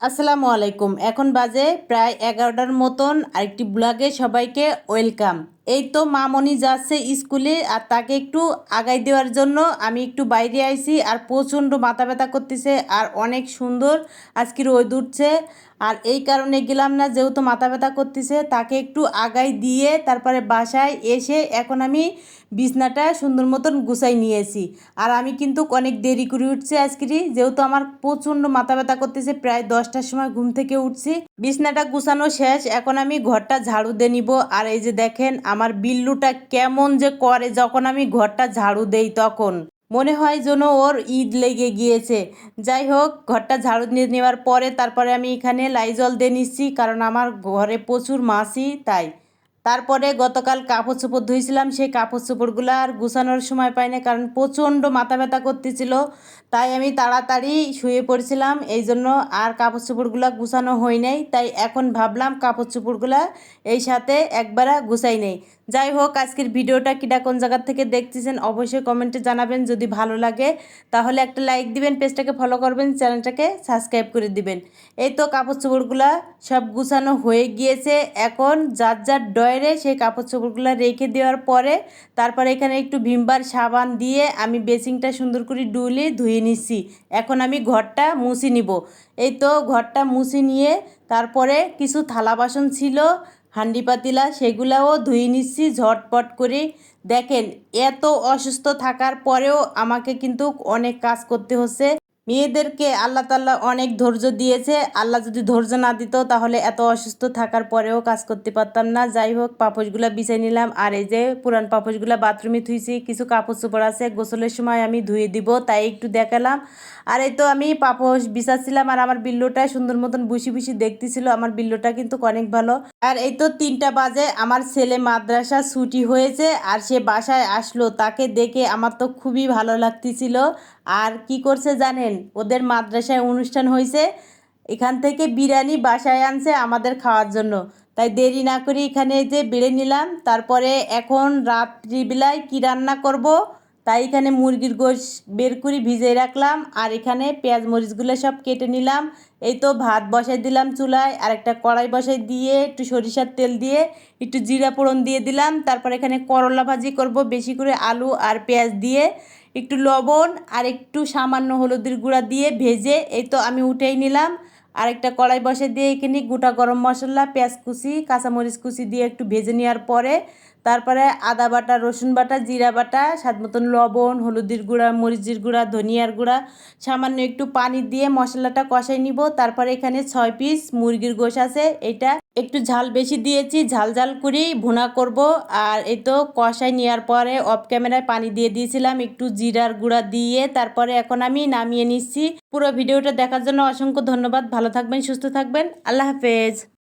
আসসালামু আলাইকুম। এখন বাজে প্রায় এগারোটার মতন। আরেকটি ব্লগে সবাইকে ওয়েলকাম। এই তো মামনি যাচ্ছে স্কুলে আর তাকে একটু আগাই দেওয়ার জন্য। আমি একটু বাইরে আইছি আর প্রচণ্ড মাথা ব্যথা করতেছে আর অনেক সুন্দর আজকে রোদ উঠছে। আর এই কারণে গেলাম না, যেহেতু মাথা ব্যথা করতেছে, তাকে একটু আগাই দিয়ে তারপরে বাসায় এসে এখন আমি বিছনাটা সুন্দর মতন গুছাই নিয়েছি। আর আমি কিন্তু অনেক দেরি করে উঠছি আজকেরই যেহেতু আমার প্রচণ্ড মাথা ব্যথা করতেছে, প্রায় দশটার সময় ঘুম থেকে উঠছি। বিছনাটা গুছানো শেষ, এখন আমি ঘরটা ঝাড়ু দিয়ে নিব। আর এই যে দেখেন, আমার বিল্লুটা কেমন যে করে যখন আমি ঘরটা ঝাড়ু দেই তখন। মনে হয় যেন ওর ঈদ লেগে গিয়েছে। যাই হোক, ঘরটা ঝাড়ু দিয়ে নেওয়ার পরে তারপরে আমি এখানে লাইজল দিয়ে নিচ্ছি, কারণ আমার ঘরে প্রচুর মাছি তাই। তারপরে গতকাল কাপড় চোপড় ধুয়েছিলাম সেই কাপড় চোপড়গুলো আর গুছানোর সময় পাই না কারণ প্রচণ্ড মাথা ব্যথা করতেছিল। তাই আমি তাড়াতাড়ি শুয়ে পড়ছিলাম, এই জন্য আর কাপড় চোপড়গুলো গুছানো হয় নাই। তাই এখন ভাবলাম কাপড় চোপড়গুলো এই সাথে একবার গুছাই নেই। যাই হোক, আজকের ভিডিওটা কিটা কোন জায়গার থেকে দেখতেছেন অবশ্যই কমেন্টে জানাবেন, যদি ভালো লাগে। তাহলে একটা লাইক দিবেন, পেজটাকে ফলো করবেন, চ্যানেলটাকে সাবস্ক্রাইব করে দিবেন। এই তো কাপড় চোপড়গুলো সব গুছানো হয়ে গিয়েছে, এখন যার যার ডয়ারে সেই কাপড় চোপড়গুলো রেখে দেওয়ার পরে তারপরে এখানে একটু ভিমবার সাবান দিয়ে আমি বেসিংটা সুন্দর করে ডুলে ধুয়ে নিচ্ছি এখন আমি ঘরটা মুছে নিব। এই তো ঘরটা মুছে নিয়ে তারপরে কিছু থালা বাসন ছিল হান্ডি পাতিলা সেগুলাও ধুয়ে নিচ্ছি ঝটপট করে। দেখেন, এত অসুস্থ থাকার পরেও আমাকে কিন্তু অনেক কাজ করতে হচ্ছে। মেয়েদেরকে আল্লাহ তাল্লাহ অনেক ধৈর্য দিয়েছে। আল্লাহ যদি ধৈর্য না দিত তাহলে এত অসুস্থ থাকার পরেও কাজ করতে পারতাম না। যাই হোক, পাপোশগুলো বিছাই নিলাম। আর এই যে পুরান পাপোশগুলো বাথরুমে ধুইছি কিছু কাপড় চোপড় আছে, গোসলের সময় আমি ধুয়ে দিব, তাই একটু দেখালাম। আর এই তো আমি পাপোশ বিছাচ্ছিলাম আর আমার বিল্লোটা সুন্দর মতন বুসি বুসি দেখতেছিল। আমার বিল্লোটা কিন্তু অনেক ভালো। আর এই তো তিনটা বাজে, আমার ছেলে মাদ্রাসা ছুটি হয়েছে আর সে বাসায় আসলো। তাকে দেখে আমার তো খুবই ভালো লাগতেছিল। আর কি করছে জানেন? ওদের মাদ্রাসায় অনুষ্ঠান হয়েছে এখান থেকে বিরিয়ানি বাসায় আনছে আমাদের খাওয়ার জন্য। তাই দেরি না করে এখানে যে বেড়ে নিলাম, তারপরে এখন রাত্রিবেলায় কী রান্না করব? তাই এখানে মুরগির গোশ বের করে ভিজিয়ে রাখলাম, আর এখানে পেঁয়াজ মরিচগুলো সব কেটে নিলাম। এই তো ভাত বসাই দিলাম চুলায়, আর একটা কড়াই বসাই দিয়ে, একটু সরিষার তেল দিয়ে, একটু জিরা পোড়ন দিয়ে দিলাম। তারপর এখানে করলা ভাজি করব, বেশি করে আলু আর পেঁয়াজ দিয়ে। একটু লবণ আর একটু সামান্য হলুদের গুঁড়া দিয়ে ভেজে, এই তো আমি উঠেই নিলাম। আর একটা কড়াই বসে দিয়ে এখানে গোটা গরম মশলা, পেঁয়াজ কুচি, কাঁচামরিচ কুচি দিয়ে একটু ভেজে নেওয়ার পরে, তারপরে আদা বাটা, রসুন বাটা, জিরা বাটা, স্বাদ মতন লবণ, হলুদের গুঁড়া, মরিচের গুঁড়া, ধনিয়ার গুঁড়া, সামান্য একটু পানি দিয়ে মশলাটা কষাই নিব। তারপরে এখানে ছয় পিস মুরগির গোশ আছে, এটা একটু ঝাল বেশি দিয়েছি, ঝাল ঝাল করেই ভুনা করব। আর এই তো কষাই নেওয়ার পরে অফ ক্যামেরায় পানি দিয়ে দিয়েছিলাম, একটু জিরার গুঁড়া দিয়ে তারপরে এখন আমি নামিয়ে নিচ্ছি। পুরো ভিডিওটা দেখার জন্য অসংখ্য ধন্যবাদ, ভালো থাকবেন, সুস্থ থাকবেন, আল্লাহ হাফেজ।